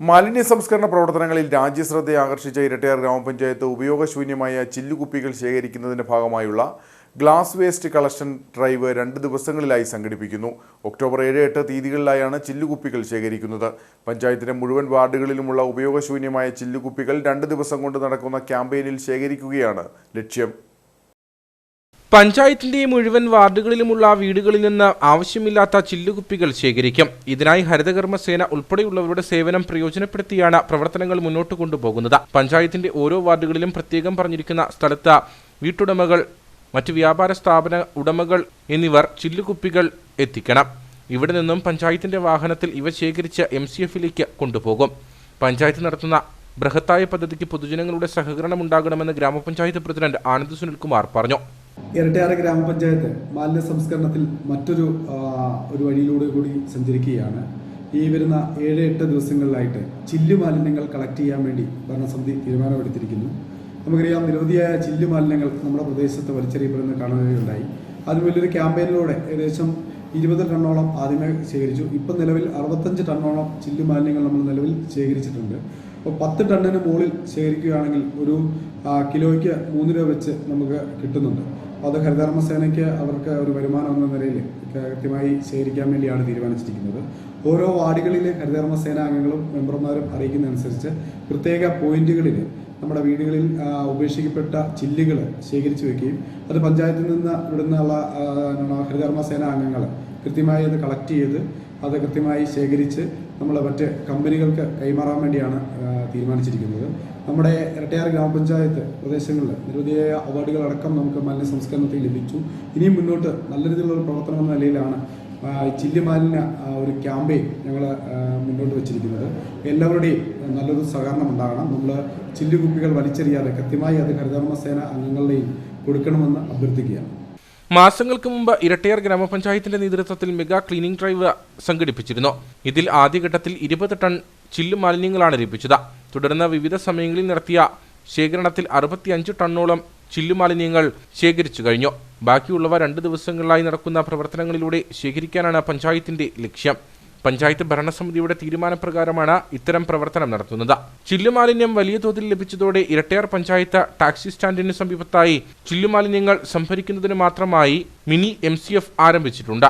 മാലിന്യ സംസ്കരണ പ്രവർത്തനങ്ങളിൽ രാജ്യശ്രദ്ധ ആകർഷിച്ച ഇരട്ടയാർ ഗ്രാമപഞ്ചായത്ത് ഉപയോഗശൂന്യമായ ചില്ലുകുപ്പികൾ ശേഖരിക്കുന്നതിന്റെ ഭാഗമായുള്ള ഗ്ലാസ് വേസ്റ്റ് കളക്ഷൻ ഡ്രൈവ് രണ്ട് ദിവസങ്ങളിലായി സംഘടിപ്പിക്കുന്നു. ഒക്ടോബർ ഏഴ് എട്ട് തീയതികളിലായാണ് ചില്ലുകുപ്പികൾ ശേഖരിക്കുന്നത്. പഞ്ചായത്തിലെ മുഴുവൻ വാർഡുകളിലുമുള്ള ഉപയോഗശൂന്യമായ ചില്ലുകുപ്പികൾ രണ്ട് ദിവസം കൊണ്ട് നടക്കുന്ന ക്യാമ്പയിനിൽ ശേഖരിക്കുകയാണ് ലക്ഷ്യം. പഞ്ചായത്തിന്റെ മുഴുവൻ വാർഡുകളിലുമുള്ള വീടുകളിൽ നിന്ന് ആവശ്യമില്ലാത്ത ചില്ലുകുപ്പികൾ ശേഖരിക്കും. ഇതിനായി ഹരിതകർമ്മസേന ഉൾപ്പെടെയുള്ളവരുടെ സേവനം പ്രയോജനപ്പെടുത്തിയാണ് പ്രവർത്തനങ്ങൾ മുന്നോട്ട് കൊണ്ടുപോകുന്നത്. പഞ്ചായത്തിന്റെ ഓരോ വാർഡുകളിലും പ്രത്യേകം പറഞ്ഞിരിക്കുന്ന സ്ഥലത്ത് വീട്ടുടമകൾ മറ്റ് വ്യാപാര സ്ഥാപന ഉടമകൾ എന്നിവർ ചില്ലുകുപ്പികൾ എത്തിക്കണം. ഇവിടെ നിന്നും പഞ്ചായത്തിന്റെ വാഹനത്തിൽ ഇവ ശേഖരിച്ച് എം സി എഫിലേക്ക് കൊണ്ടുപോകും. പഞ്ചായത്ത് നടത്തുന്ന ബൃഹത്തായ പദ്ധതിക്ക് പൊതുജനങ്ങളുടെ സഹകരണം ഉണ്ടാകണമെന്ന് ഗ്രാമപഞ്ചായത്ത് പ്രസിഡന്റ് ആനന്ദ് സുനിൽകുമാർ പറഞ്ഞു. ഇരട്ടയാറ് ഗ്രാമപഞ്ചായത്ത് മാലിന്യ സംസ്കരണത്തിൽ മറ്റൊരു ഒരു വഴിയിലൂടെ കൂടി സഞ്ചരിക്കുകയാണ്. ഈ വരുന്ന ഏഴ് എട്ട് ദിവസങ്ങളിലായിട്ട് ചില്ലു മാലിന്യങ്ങൾ കളക്ട് ചെയ്യാൻ വേണ്ടി ഭരണസമിതി തീരുമാനമെടുത്തിരിക്കുന്നു. നമുക്കറിയാം നിരവധിയായ ചില്ലു മാലിന്യങ്ങൾ നമ്മുടെ പ്രദേശത്ത് വലിച്ചെറിയപ്പെടുന്ന കാണുകയുണ്ടായി. അത് വലിയൊരു ക്യാമ്പയിനിലൂടെ ഏകദേശം ഇരുപത് ടണ്ണോളം ആദ്യമേ ശേഖരിച്ചു. ഇപ്പം നിലവിൽ അറുപത്തഞ്ച് ടണ്ണോളം ചില്ലു മാലിന്യങ്ങൾ നമ്മൾ നിലവിൽ ശേഖരിച്ചിട്ടുണ്ട്. അപ്പോൾ പത്ത് ടണ്ണിന് മുകളിൽ ശേഖരിക്കുകയാണെങ്കിൽ ഒരു കിലോയ്ക്ക് മൂന്ന് രൂപ വെച്ച് നമുക്ക് കിട്ടുന്നുണ്ട്. അത് ഹരിതകർമ്മസേനയ്ക്ക് അവർക്ക് ഒരു വരുമാനം എന്ന നിലയിൽ കൃത്യമായി ശേഖരിക്കാൻ വേണ്ടിയാണ് തീരുമാനിച്ചിരിക്കുന്നത്. ഓരോ വാർഡുകളിലെ ഹരിതകർമ്മസേന അംഗങ്ങളും മെമ്പർമാരും അറിയിക്കുന്നതനുസരിച്ച് പ്രത്യേക പോയിന്റുകളിൽ നമ്മുടെ വീടുകളിൽ ഉപേക്ഷിക്കപ്പെട്ട ചില്ലുകൾ ശേഖരിച്ചു വെക്കുകയും അത് പഞ്ചായത്തിൽ നിന്ന് ഇവിടുന്നുള്ള ഹരിതകർമ്മ സേന അംഗങ്ങൾ കൃത്യമായി അത് കളക്ട് ചെയ്ത് അത് കൃത്യമായി ശേഖരിച്ച് നമ്മൾ മറ്റ് കമ്പനികൾക്ക് കൈമാറാൻ വേണ്ടിയാണ് തീരുമാനിച്ചിരിക്കുന്നത്. നമ്മുടെ ഇരട്ടയാർ ഗ്രാമപഞ്ചായത്ത് പ്രദേശങ്ങളിൽ നിരവധിയായ അവാർഡുകളടക്കം നമുക്ക് മാലിന്യ സംസ്കരണത്തിൽ ലഭിച്ചു. ഇനിയും മുന്നോട്ട് നല്ല രീതിയിലുള്ള പ്രവർത്തനം എന്ന നിലയിലാണ് ആ, മാലിന്യ ഒരു ക്യാമ്പയിൻ ഞങ്ങൾ മുന്നോട്ട് വെച്ചിരിക്കുന്നത്. എല്ലാവരുടെയും നല്ലൊരു സഹകരണം ഉണ്ടാകണം. നമ്മൾ ചില്ലുകുപ്പികൾ വലിച്ചെറിയാതെ കൃത്യമായി അത് ഹരിതകർമ്മസേന അംഗങ്ങളുടെയും കൊടുക്കണമെന്ന് അഭ്യർത്ഥിക്കുകയാണ്. മാസങ്ങൾക്ക് മുമ്പ് ഇരട്ടയാർ ഗ്രാമപഞ്ചായത്തിന്റെ നേതൃത്വത്തിൽ മെഗാ ക്ലീനിംഗ് ഡ്രൈവ് സംഘടിപ്പിച്ചിരുന്നു. ഇതിൽ ആദ്യഘട്ടത്തിൽ ഇരുപത് ടൺ ചില്ലു മാലിന്യങ്ങളാണ് ലഭിച്ചത്. തുടർന്ന് വിവിധ സമയങ്ങളിൽ നടത്തിയ ശേഖരണത്തിൽ അറുപത്തിയഞ്ച് ടണ്ണോളം ചില്ലു മാലിന്യങ്ങൾ ശേഖരിച്ചു കഴിഞ്ഞു. ബാക്കിയുള്ളവ രണ്ട് ദിവസങ്ങളിലായി നടക്കുന്ന പ്രവർത്തനങ്ങളിലൂടെ ശേഖരിക്കാനാണ് പഞ്ചായത്തിന്റെ ലക്ഷ്യം. പഞ്ചായത്ത് ഭരണസമിതിയുടെ തീരുമാനപ്രകാരമാണ് ഇത്തരം പ്രവർത്തനം നടത്തുന്നത്. ചില്ലുമാലിന്യം വലിയ തോതിൽ ലഭിച്ചതോടെ ഇരട്ടയാർ പഞ്ചായത്ത് ടാക്സി സ്റ്റാൻഡിന് സമീപത്തായി ചില്ലുമാലിന്യങ്ങൾ സംഭരിക്കുന്നതിന് മാത്രമായി മിനി എം ആരംഭിച്ചിട്ടുണ്ട്.